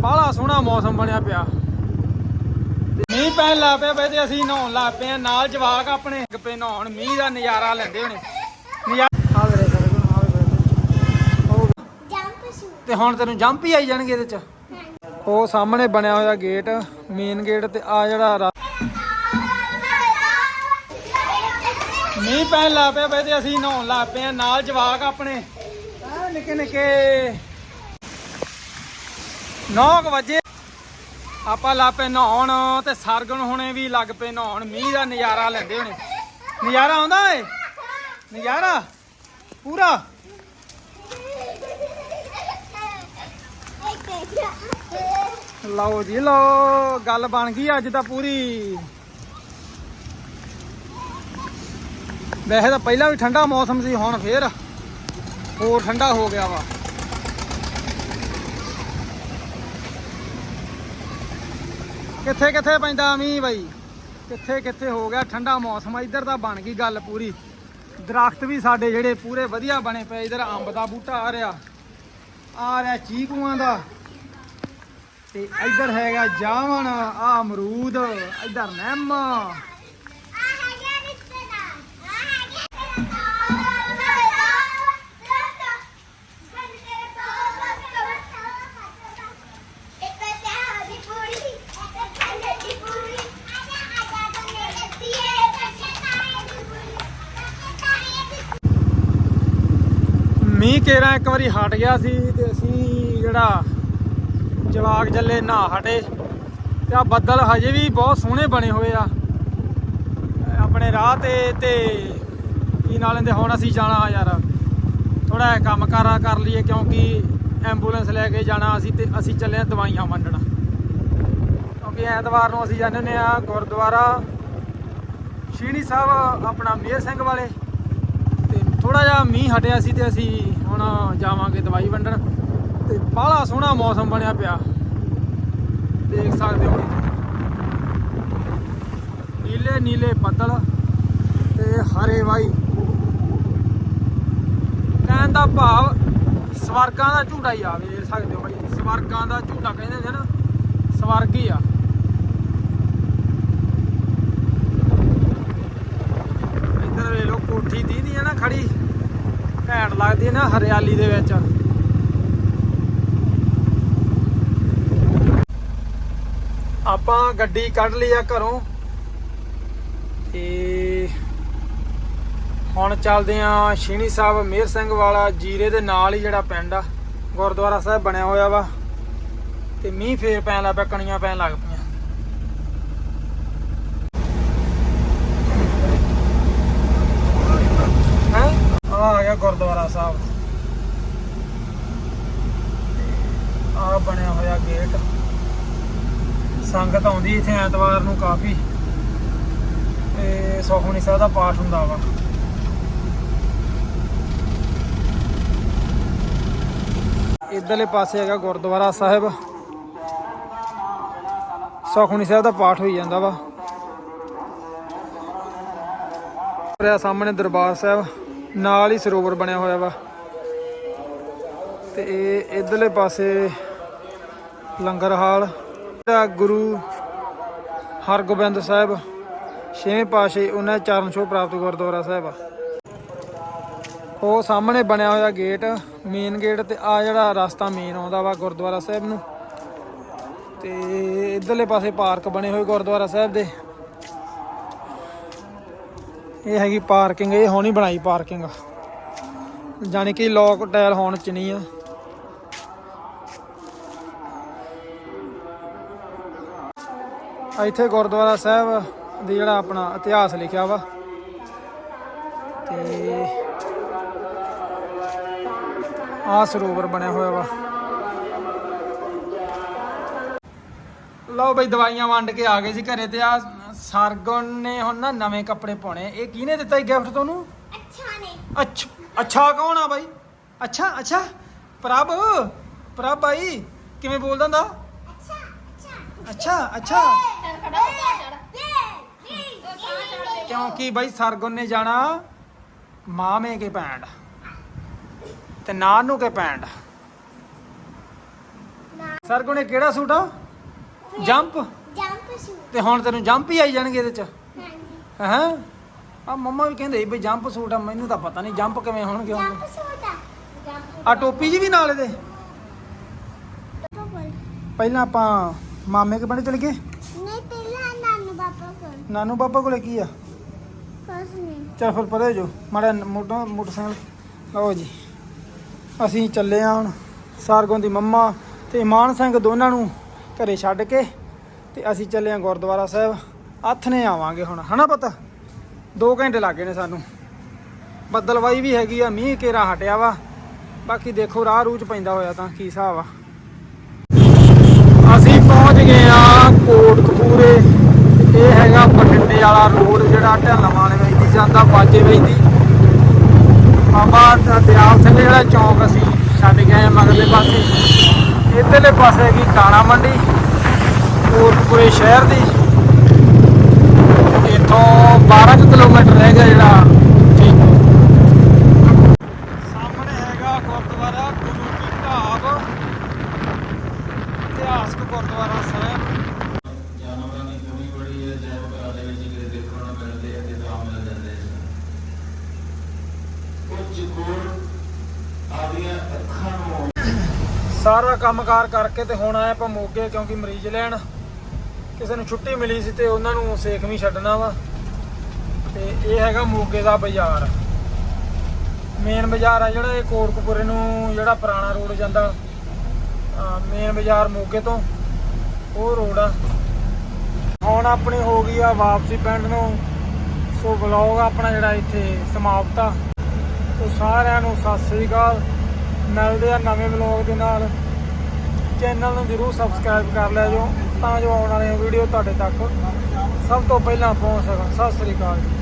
ਬਾਹਲਾ ਸੋਹਣਾ ਮੌਸਮ ਬਣਿਆ ਪਿਆ। ਤੇ ਮੀਂਹ ਪੈਣ ਲੱਗ ਪਿਆ ਬਈ ਤੇ ਅਸੀਂ ਨਹਾਉਣ ਲੱਗ ਪਏ ਆ। ਨਾਲ ਜਵਾਕ ਆਪਣੇ ਲੱਗ ਨਹਾਉਣ, ਮੀਂਹ ਦਾ ਨਜ਼ਾਰਾ ਲੈਂਦੇ ਹੋਣੇ। ਨਜ਼ਾਰਾ ਆ ਤੇ ਹੁਣ ਤੈਨੂੰ ਜੰਪ ਹੀ ਆਈ ਜਾਣਗੇ ਇਹਦੇ ਚ। ਉਹ ਸਾਹਮਣੇ ਬਣਿਆ ਹੋਇਆ ਗੇਟ ਮੇਨ ਗੇਟ ਤੇ ਆ ਜਿਹੜਾ ਰਾ- ਮੀਂਹ ਪੈਣ ਲੱਗ ਪਿਆ ਬਈ ਤੇ ਅਸੀਂ ਨਹਾਉਣ ਲੱਗ ਪਏ ਆ। ਨਾਲ ਜਵਾਕ ਆਪਣੇ। ਨਿੱਕੇ ਨਿੱਕੇ 9 ਵਜੇ। ਆਪਾਂ ਲੱਗ ਪਏ ਨਹਾਉਣ, ਤੇ ਸਰਗਣ ਹੁਣੇ ਵੀ ਲੱਗ ਪਏ ਨਹਾਉਣ। ਮੀਂਹ ਦਾ ਨਜ਼ਾਰਾ ਲੈਂਦੇ ਹੋਣੇ। ਨਜ਼ਾਰਾ ਆਉਂਦਾ ਏ? ਨਜ਼ਾਰਾ? ਪੂਰਾ? ਲਓ ਜੀ, ਲਓ, ਗੱਲ ਬਣ ਗਈ ਅੱਜ ਤਾਂ ਪੂਰੀ। ਵੈਸੇ ਤਾਂ ਪਹਿਲਾਂ ਵੀ ਠੰਡਾ ਮੌਸਮ ਸੀ, ਹੁਣ ਫੇਰ ਹੋਰ ਠੰਡਾ ਹੋ ਗਿਆ ਵਾ। ਕਿੱਥੇ ਕਿੱਥੇ ਪੈਂਦਾ ਮੀਂਹ ਬਾਈ? ਕਿੱਥੇ ਕਿੱਥੇ ਹੋ ਗਿਆ ਠੰਡਾ ਮੌਸਮ? ਇੱਧਰ ਤਾਂ ਬਣ ਗਈ ਗੱਲ ਪੂਰੀ। ਦਰਖਤ ਵੀ ਸਾਡੇ ਜਿਹੜੇ ਪੂਰੇ ਵਧੀਆ ਬਣੇ ਪਏ, ਇੱਧਰ ਅੰਬ ਦਾ ਬੂਟਾ ਆ ਰਿਹਾ। ਆ ਰਿਹਾ ਚੀਕੂਆਂ ਦਾ। ਤੇ ਇੱਧਰ ਹੈਗਾ ਜਾਵਣ ਆ ਅਮਰੂਦ, ਇੱਧਰ ਨਿੰਮ। ਕੇਰਾ ਇੱਕ ਵਾਰੀ ਹਟ ਗਿਆ ਸੀ ਤੇ ਅਸੀਂ ਜਿਹੜਾ ਜਵਾਕ ਜੱਲੇ ਨਾ ਹਟੇ ਤੇ ਆ ਬੱਦਲ ਹਜੇ ਵੀ ਬਹੁਤ ਸੋਹਣੇ ਬਣੇ ਹੋਏ ਆ। ਆਪਣੇ ਰਾਹ ਤੇ ਤੇ ਕੀ ਨਾਲ ਲੈਂਦੇ, ਹੁਣ ਅਸੀਂ ਜਾਣਾ ਯਾਰ। ਥੋੜਾ ਕੰਮ ਕਾਰਾ ਕਰ ਲਈਏ ਕਿਉਂਕਿ ਐਂਬੂਲੈਂਸ ਲੈ ਕੇ ਜਾਣਾ ਅਸੀਂ ਤੇ ਅਸੀਂ ਚੱਲੇ ਆ ਦਵਾਈਆਂ ਵੰਡਣਾ। ਕਿਉਂਕਿ ਐਤਵਾਰ ਨੂੰ ਅਸੀਂ ਜਾਂਦੇ ਹੁੰਦੇ ਆ ਗੁਰਦੁਆਰਾ। ਸ਼ੀਣੀ ਸਾਹਿਬ ਆਪਣਾ ਮੇਰ ਸਿੰਘ ਵਾਲੇ। ਥੋੜਾ ਜਿਹਾ ਮੀਂਹ ਹਟਿਆ ਸੀ ਤੇ ਅਸੀਂ ਹੁਣ ਜਾਵਾਂਗੇ ਦਵਾਈ ਵੰਡਣ। ਤੇ ਬਾਹਲਾ ਸੋਹਣਾ ਮੌਸਮ ਬਣਿਆ ਪਿਆ। ਦੇਖ ਸਕਦੇ ਹੋ ਨੀਲੇ ਨੀਲੇ ਬੱਦਲ ਤੇ ਹਰੇ ਵਾਈ। ਕਹਿਣ ਦਾ ਭਾਵ ਸਵਰਗਾਂ ਦਾ ਝੂਟਾ ਹੀ ਆ, ਵੇਖ ਸਕਦੇ ਹੋ ਬਾਈ। ਸਵਰਗਾਂ ਦਾ ਝੂਟਾ ਕਹਿੰਦੇ ਨੇ ਨਾ, ਸਵਰਗ ਹੀ ਆ। ਇੱਧਰ ਵੇਖ ਲਓ ਹੈ ਨਾ ਖੜੀ। ਘੈਂਟ ਲੱਗਦੀ ਹੈ ਨਾ ਹਰਿਆਲੀ ਦੇ ਵਿੱਚ। ਆਪਾਂ ਗੱਡੀ ਕੱਢ ਲਈ ਆ ਘਰੋਂ। ਤੇ ਹੁਣ ਚੱਲਦੇ ਆ ਸ਼ੀਣੀ ਸਾਹਿਬ ਮੇਰ ਸਿੰਘ ਵਾਲਾ ਜੀਰੇ ਦੇ ਨਾਲ ਹੀ ਜਿਹੜਾ ਪਿੰਡ ਆ, ਗੁਰਦੁਆਰਾ ਸਾਹਿਬ ਬਣਿਆ ਹੋਇਆ ਵਾ। ਤੇ ਮੀਂਹ ਫੇਰ ਪੈਣ ਲੱਗ ਪਿਆ, ਕਣੀਆਂ ਪੈਣ ਲੱਗ ਪਈਆਂ ਹੈ ਆ ਗੁਰਦੁਆਰਾ ਸਾਹਿਬ। ਆ ਬਣਿਆ ਹੋਇਆ ਗੇਟ। ਸੰਗਤ ਆਉਂਦੀ ਇੱਥੇ ਐਤਵਾਰ ਨੂੰ ਕਾਫੀ। ਤੇ ਸੁਖਮਨੀ ਸਾਹਿਬ ਦਾ ਪਾਠ ਹੁੰਦਾ ਵਾ। ਇਧਰਲੇ ਪਾਸੇ ਹੈਗਾ ਗੁਰਦੁਆਰਾ ਸਾਹਿਬ। ਸੁਖਮਨੀ ਸਾਹਿਬ ਦਾ ਪਾਠ ਹੋਈ ਜਾਂਦਾ ਵਾ। ਸਾਹਮਣੇ ਦਰਬਾਰ ਸਾਹਿਬ। ਨਾਲ ਹੀ ਸਰੋਵਰ ਬਣਿਆ ਹੋਇਆ ਵਾ। ਤੇ ਇਹ ਇਧਰਲੇ ਪਾਸੇ ਲੰਗਰ ਹਾਲ। ਜਿਹੜਾ ਗੁਰੂ ਹਰਗੋਬਿੰਦ ਸਾਹਿਬ ਛੇਵੇਂ ਪਾਸ਼ੇ ਉਹਨਾਂ ਚਰਨ ਛੋਹ ਪ੍ਰਾਪਤ ਗੁਰਦੁਆਰਾ ਸਾਹਿਬ ਆ। ਉਹ ਸਾਹਮਣੇ ਬਣਿਆ ਹੋਇਆ ਗੇਟ ਮੇਨ ਗੇਟ ਤੇ ਆ ਜਿਹੜਾ ਰਸਤਾ ਮੇਨ ਆਉਂਦਾ ਵਾ ਗੁਰਦੁਆਰਾ ਸਾਹਿਬ ਨੂੰ। ਤੇ ਇਧਰਲੇ ਪਾਸੇ ਪਾਰਕ ਬਣੇ ਹੋਏ ਗੁਰਦੁਆਰਾ ਸਾਹਿਬ ਦੇ। ਇਹ ਹੈਗੀ ਪਾਰਕਿੰਗ, ਇਹ ਹੋਣੀ ਬਣਾਈ ਪਾਰਕਿੰਗ। ਜਾਣੀ ਕਿ ਲੋਕ ਟਾਇਲ ਹੋਣ ਚ ਨਹੀਂ ਆ। ਇੱਥੇ ਗੁਰਦੁਆਰਾ ਸਾਹਿਬ ਦੀ ਜਿਹੜਾ ਆਪਣਾ ਇਤਿਹਾਸ ਲਿਖਿਆ ਵਾ। ਤੇ ਆ ਸਰੋਵਰ ਬਣਿਆ ਹੋਇਆ ਵਾ। ਲਓ ਬਈ ਦਵਾਈਆਂ ਵੰਡ ਕੇ ਆ ਗਏ ਸੀ ਘਰੇ ਤੇ ਆ ਸਰਗੁਣ ਨੇ ਹੁਣ ਨਾ ਨਵੇਂ ਕੱਪੜੇ ਪਾਉਣੇ। ਇਹ ਕਿਹਨੇ ਦਿੱਤਾ ਇਹ ਗਿਫਟ ਤੁਹਾਨੂੰ? ਅੱਛਾ ਨੇ। ਅੱਛਾ ਅੱਛਾ ਕੌਣ ਆ ਬਾਈ? ਅੱਛਾ ਅੱਛਾ। ਪ੍ਰਭ ਪ੍ਰਭ ਬਾਈ ਕਿਵੇਂ ਬੋਲਦਾ ਹੁੰਦਾ? ਅੱਛਾ ਅੱਛਾ। ਅੱਛਾ ਕਿਉਂਕਿ ਬਾਈ ਸਰਗੁਣ ਨੇ ਜਾਣਾ ਮਾਮੇ ਕੇ ਪੈਂਡ ਤੇ ਨਾਨੂ ਕੇ ਪੈਂਡ। ਸਰਗੁਣ ਨੇ ਕਿਹੜਾ ਸੂਟ ਆ? ਜੰਪ। ਜੰਪ ਸੂਟ ਤੇ ਹੁਣ ਤੈਨੂੰ ਜੰਪ ਹੀ ਆਈ ਜਾਣਗੇ ਇਹਦੇ ਚ? ਹਾਂਜੀ। ਹੈਂ? ਆ ਮੰਮਾ ਵੀ ਕਹਿੰਦੇ ਸੀ ਵੀ ਜੰਪ ਸੂਟ ਆ ਮੈਨੂੰ ਤਾਂ ਪਤਾ ਨਹੀਂ ਜੰਪ ਕਿਵੇਂ ਹੋਣਗੇ ਜੰਪ ਹੋਣਗੇ ਸੂਟ ਆ। ਟੋਪੀ ਜੀ ਵੀ ਨਾਲ ਇਹਦੇ? ਪਹਿਲਾਂ ਆਪਾਂ ਮਾਮੇ ਕੇ ਪਿੰਡ ਚਲੇ ਗਏ? ਨਹੀਂ ਪਹਿਲਾਂ ਨਾਨੂ ਪਾਪਾ ਕੋਲ। ਨਾਨੂ ਪਾਪਾ ਕੋਲੇ ਕੀ ਆ? ਕੁਛ ਨਹੀਂ। ਚੱਲ ਫਿਰ ਪਰੇ ਜੋ ਮਾੜਾ ਮੋਟਾ ਮੋਟਰਸਾਈਕਲ। ਲਓ ਜੀ ਅਸੀਂ ਚੱਲੇ ਆ ਹੁਣ ਸਰਗੁਣ ਦੀ ਮੰਮਾ ਤੇ ਇਮਾਨ ਸਿੰਘ ਦੋਨਾਂ ਨੂੰ ਘਰੇ ਛੱਡ ਕੇ। ਤੇ ਅਸੀਂ ਚੱਲੇ ਆ ਗੁਰਦੁਆਰਾ ਸਾਹਿਬ। ਹੱਥ ਨੇ ਆਵਾਂਗੇ ਹੁਣ, ਹਨਾ ਪਤਾ? 2 ਘੰਟੇ ਲੱਗੇ ਨੇ ਸਾਨੂੰ। ਬੱਦਲਵਾਈ ਵੀ ਹੈਗੀ ਆ, ਮੀਂਹ ਕੇਰਾ ਹਟਿਆ ਵਾ। ਬਾਕੀ ਦੇਖੋ, ਰਾਹ ਰੂਹ ਚ ਪੈਂਦਾ ਹੋਇਆ ਤਾਂ ਕੀ ਹਿਸਾਬ ਆ। ਅਸੀਂ ਪਹੁੰਚ ਗਏ ਆ ਕੋਟਕਪੂਰੇ। ਤੇ ਇਹ ਹੈਗਾ ਬਠਿੰਡੇ ਵਾਲਾ ਰੋਡ, ਜਿਹੜਾ ਢਲਵਾਂ ਵਾਲੇ ਵੇਚਦੀ ਜਾਂਦਾ, ਬਾਜੇ ਵੇਚਦੀ ਬਾਬਾ ਦਿਆਲ ਸਿੰਘ ਜਿਹੜਾ ਚੌਂਕ ਅਸੀਂ ਛੱਡ ਗਏ ਆ ਮਗਰਲੇ ਪਾਸੇ। ਇੱਧਰਲੇ ਪਾਸੇ ਹੈਗੀ ਦਾਣਾ ਮੰਡੀ। ਪੂਰੇ ਸ਼ਹਿਰ ਦੀ। ਇੱਥੋਂ 12 ਕੁ ਕਿਲੋਮੀਟਰ ਰਹਿ ਗਿਆ ਜਿਹੜਾ। ਠੀਕ। ਸਾਹਮਣੇ ਹੈਗਾ ਗੁਰਦੁਆਰਾ ਗੁਰੂ ਕੀ ਢਾਬ। ਇਤਿਹਾਸਕ ਗੁਰਦੁਆਰਾ ਸਾਹਿਬ। ਜਾਨਵਰਾਂ ਦੀ ਕਮੀ ਬੜੀ ਹੈ ਜੈਵ ਦੇ ਵਿੱਚ ਕਿਤੇ ਦੇਖਣ ਨੂੰ ਮਿਲਦੇ ਆ ਤੇ ਤਾਂ ਮਿਲ ਜਾਂਦੇ ਕੁਝ ਕੋਲ ਆਪਦੀਆਂ ਅੱਖਾਂ ਨੂੰ ਸਾਰਾ ਕੰਮਕਾਰ ਕਰਕੇ ਤੇ ਹੁਣ ਆਏ ਆਪਾਂ ਮੋਗੇ ਕਿਉਂਕਿ ਮਰੀਜ਼ ਲੈਣ। ਕਿਸੇ ਨੂੰ ਛੁੱਟੀ ਮਿਲੀ ਸੀ ਤੇ ਉਹਨਾਂ ਨੂੰ ਸੇਖਵੀਂ ਛੱਡਣਾ ਵਾ। ਤੇ ਇਹ ਹੈਗਾ ਮੋਗੇ ਦਾ ਬਾਜ਼ਾਰ। ਮੇਨ ਬਾਜ਼ਾਰ ਆ ਜਿਹੜਾ, ਇਹ ਕੋਟਕਪੂਰੇ ਨੂੰ ਜਿਹੜਾ ਪੁਰਾਣਾ ਰੋਡ ਜਾਂਦਾ। ਮੇਨ ਬਾਜ਼ਾਰ ਮੋਗੇ ਤੋਂ, ਉਹ ਰੋਡ ਆ। ਹੁਣ ਆਪਣੀ ਹੋ ਗਈ ਆ ਵਾਪਸੀ ਪਿੰਡ ਨੂੰ। ਸੋ ਵਲੌਗ ਆਪਣਾ ਜਿਹੜਾ ਇੱਥੇ ਸਮਾਪਤ ਆ। ਸੋ ਸਾਰਿਆਂ ਨੂੰ ਸਤਿ ਸ੍ਰੀ ਅਕਾਲ। ਮਿਲਦੇ ਆ ਨਵੇਂ ਵਲੌਗ ਦੇ ਨਾਲ। ਚੈਨਲ ਨੂੰ ਜਰੂਰ ਸਬਸਕ੍ਰਾਈਬ ਕਰ ਲਿਆ ਜੋ। ਤਾਂ ਜੋ ਆਉਣ ਵਾਲੀਆਂ ਵੀਡੀਓ ਤੁਹਾਡੇ ਤੱਕ ਸਭ ਤੋਂ ਪਹਿਲਾਂ ਪਹੁੰਚ ਸਕਣ। ਸਤਿ ਸ੍ਰੀ ਅਕਾਲ ਜੀ।